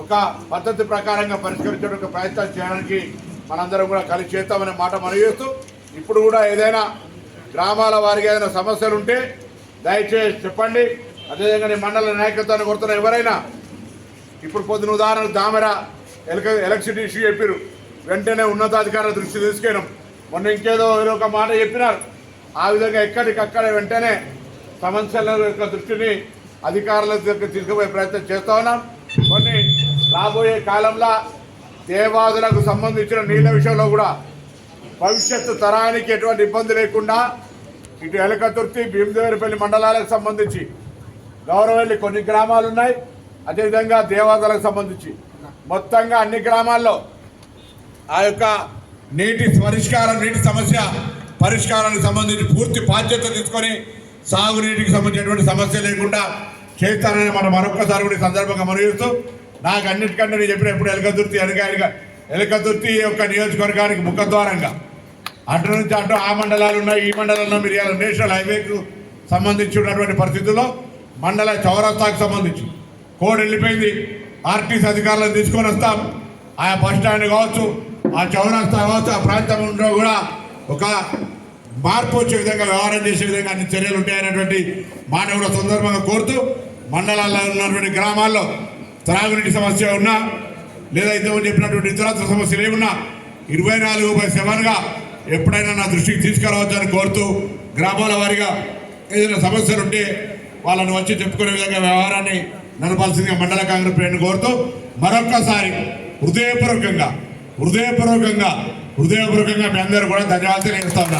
ఒక పద్ధతి ప్రకారంగా పరిష్కరించడానికి ప్రయత్నం చేయడానికి మనందరం కూడా కలిసి చేస్తామనే మాట మనవి చేస్తూ ఇప్పుడు కూడా ఏదైనా గ్రామాల వారికి ఏదైనా సమస్యలు ఉంటే దయచేసి చెప్పండి. అదేవిధంగా నేను మండల నాయకత్వాన్ని కొడుతున్న ఎవరైనా ఇప్పుడు పొద్దున ఉదాహరణ దామెర ఎలక ఎలక్ట్రిసిటీ ఇష్యూ చెప్పారు. వెంటనే ఉన్నతాధికారుల దృష్టి తీసుకెళ్ళాం. మొన్న ఇంకేదో ఏదో ఒక మాట చెప్పినారు. ఆ విధంగా ఎక్కడికక్కడ వెంటనే సమస్యల యొక్క దృష్టిని అధికారుల దగ్గర తీసుకుపోయే ప్రయత్నం చేస్తా ఉన్నాం. రాబోయే కాలంలో దేవాదులకు సంబంధించిన నీళ్ళ విషయంలో కూడా భవిష్యత్తు తరానికి ఎటువంటి ఇబ్బంది లేకుండా ఇటు ఎలకతుర్తి భీమదేవరిపల్లి మండలాలకు సంబంధించి గౌరవల్లి కొన్ని గ్రామాలు ఉన్నాయి. అదేవిధంగా దేవాదులకు సంబంధించి మొత్తంగా అన్ని గ్రామాల్లో ఆ యొక్క నీటి పరిష్కారం నీటి సమస్య పరిష్కారానికి సంబంధించి పూర్తి బాధ్యత తీసుకొని సాగునీటికి సంబంధించినటువంటి సమస్య లేకుండా చేస్తానని మనం మరొక్కసారి కూడా సందర్భంగా మనవిస్తూ నాకు అన్నిటికంటే నేను చెప్పిన ఎప్పుడు ఎలకదుర్తి ఎనక ఎనక ఎలకదుర్తి యొక్క నియోజకవర్గానికి ముఖద్వారంగా అటు నుంచి అటు ఆ మండలాలు ఉన్నాయి ఈ మండలంలో మీరు ఇవాళ నేషనల్ హైవేకు సంబంధించి ఉన్నటువంటి పరిస్థితుల్లో మండల చౌరస్తాకు సంబంధించి. కోడ్ వెళ్ళిపోయింది. ఆర్టీసీ అధికారులను తీసుకొని వస్తాం. ఆయా బస్ స్టాండ్ కావచ్చు ఆ చౌరస్తా కావచ్చు ఆ ప్రాంతంలో కూడా ఒక మార్పు వచ్చే విధంగా వ్యవహారం చేసే విధంగా అన్ని చర్యలు ఉంటాయనేటువంటి మానవుల సందర్భంగా కోరుతూ మండలాల్లో ఉన్నటువంటి గ్రామాల్లో త్రాగునీటి సమస్య ఉన్నా లేదా ఇంతకుముందు చెప్పినటువంటి ఇతరత్ర సమస్యలు ఏమున్నా ఇరవై నాలుగు బై సెవెన్గా ఎప్పుడైనా నా దృష్టికి తీసుకురావచ్చని కోరుతూ గ్రామాల వారిగా ఏదైనా సమస్యలు ఉంటే వాళ్ళని వచ్చి చెప్పుకునే విధంగా వ్యవహారాన్ని నడపాల్సిందిగా మండల కాంగ్రెస్ ప్రేరణ కోరుతూ మరొక్కసారి హృదయపూర్వకంగా హృదయపూర్వకంగా హృదయపూర్వకంగా మీ అందరూ కూడా ధన్యవాదాలు తెలుస్తా